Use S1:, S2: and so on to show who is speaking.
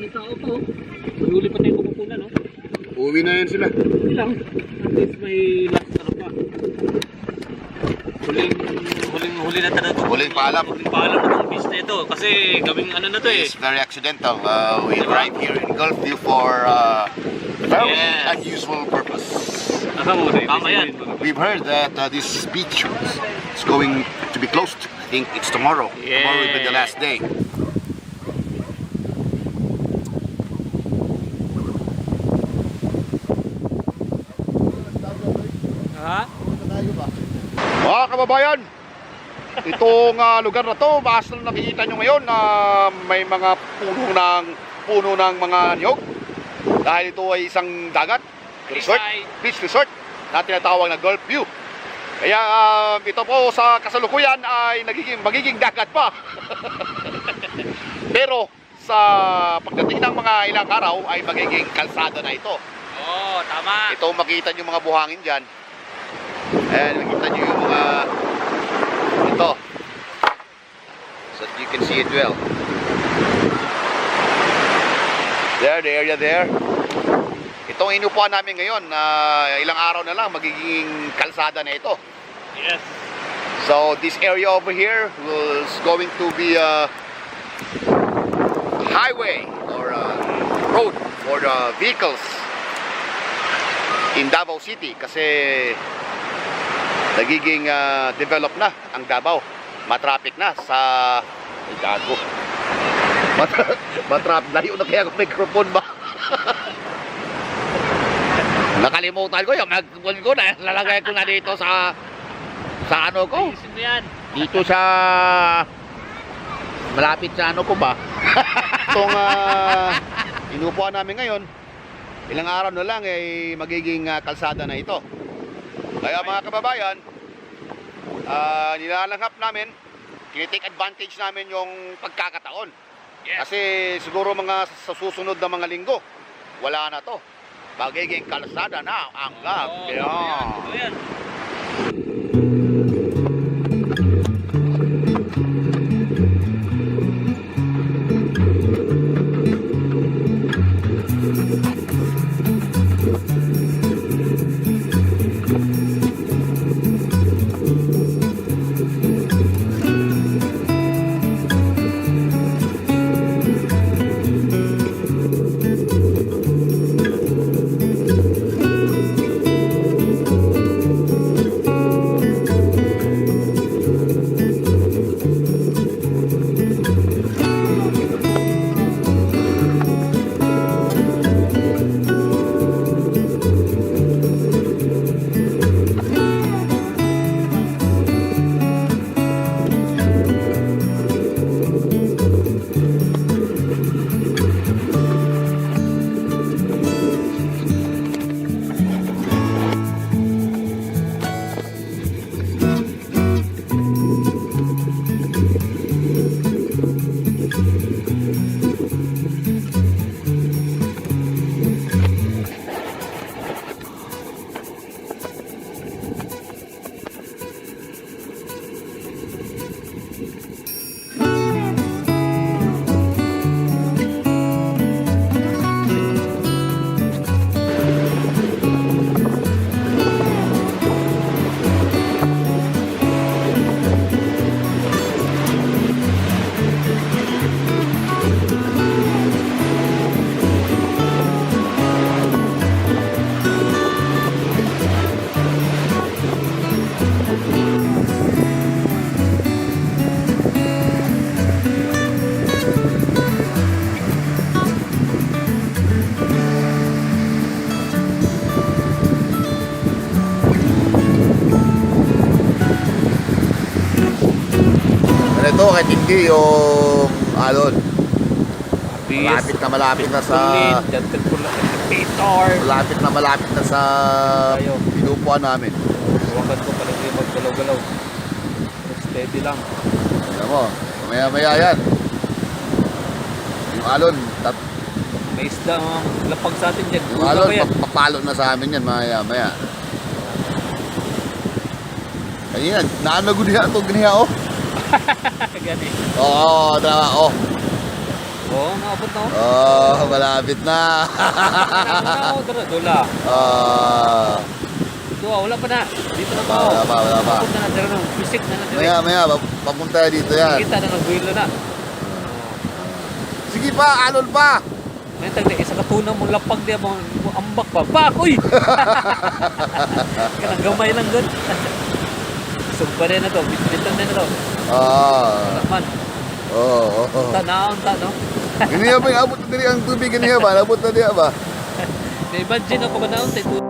S1: Daming tao. May huli pa tayong kukupunan no?
S2: Uwi na yan sila.
S1: Hindi lang. At least may last ano pa. Huling, huling, huli na talaga.
S2: Huling paalam.
S1: Huling paalam itong beach na ito. Kasi gawing ano na to eh.
S2: It's very accidental. Uh, we arrived here in Gulfview for uh, very
S1: Yes.
S2: unusual purpose.
S1: Tama yan.
S2: We've heard that uh, this beach is going to be closed. I think it's tomorrow. Tomorrow will be the
S1: Yeah.
S2: last day. Mga kababayan, itong ah, lugar na to, basta na nakikita nyo ngayon na may mga puno ng puno ng mga niyog. Dahil ito ay isang dagat, resort, beach resort na tinatawag na Gulf View. Kaya ah, ito po sa kasalukuyan ay nagiging magiging dagat pa. Pero sa pagdating ng mga ilang araw ay magiging kalsada na ito.
S1: Oo, tama.
S2: Ito makita nyo mga buhangin dyan. Ayan, makita nyo yung mga ito. So that you can see it well. There, the area there. Itong inupuan namin ngayon, na ilang araw na lang, magiging kalsada na ito.
S1: Yes.
S2: So this area over here was going to be a highway or a road for the vehicles in Davao City kasi nagiging ah, develop na ang Davao. Matraffic na sa Ay, gago. Mat matrap layo na kaya ang microphone ba? Nakalimutan ko yung microphone ko na lalagay ko na dito sa sa ano ko. Dito sa malapit sa ano ko ba? Itong uh, inupuan namin ngayon, ilang araw na lang ay magiging ah, kalsada na ito. Kaya mga kababayan, uh, nilalanghap namin, tinitake advantage namin yung pagkakataon.
S1: Yes.
S2: Kasi siguro mga sa susunod na mga linggo, wala na to. Magiging kalsada na ang gab.
S1: Oo,
S2: Kaya,
S1: yan.
S2: Ganito, kahit hindi yung alon. Malapit na malapit na sa malapit na malapit na sa
S1: Tayo.
S2: inupuan namin.
S1: Huwakan ko pala yung maggalaw-galaw. Steady lang.
S2: Alam mo, maya maya yan. Yung alon, tat,
S1: May isda lapag sa atin dyan.
S2: yung alon, papalo na sa amin yan, maya maya. Ayan, naano guniha ito, guniha oh.
S1: Gani.
S2: Oo, oh, oh.
S1: Oo, naabot na ako.
S2: Oh, malapit na.
S1: Naabot na dola.
S2: Ah,
S1: Doa, wala pa na. Dito na pa
S2: wala, pa, wala pa.
S1: Abot na dara na. Bisik na na. dira.
S2: Maya, maya, pap- papunta dito yan.
S1: Kita na nagbuhilo na.
S2: Sige pa, alon pa.
S1: May tagli, isa katuna mo lapag diya mo ambak pa. Pak! Uy! Kanang gamay lang good. Sugpa rin na to. Bitan na na to.
S2: Ah, oo, oo.
S1: ta naon ta no.
S2: Ganiya ba, abot na diri ang tubig ganiya ba? Abot na diya ba?
S1: Na-imagine ako ba naon sa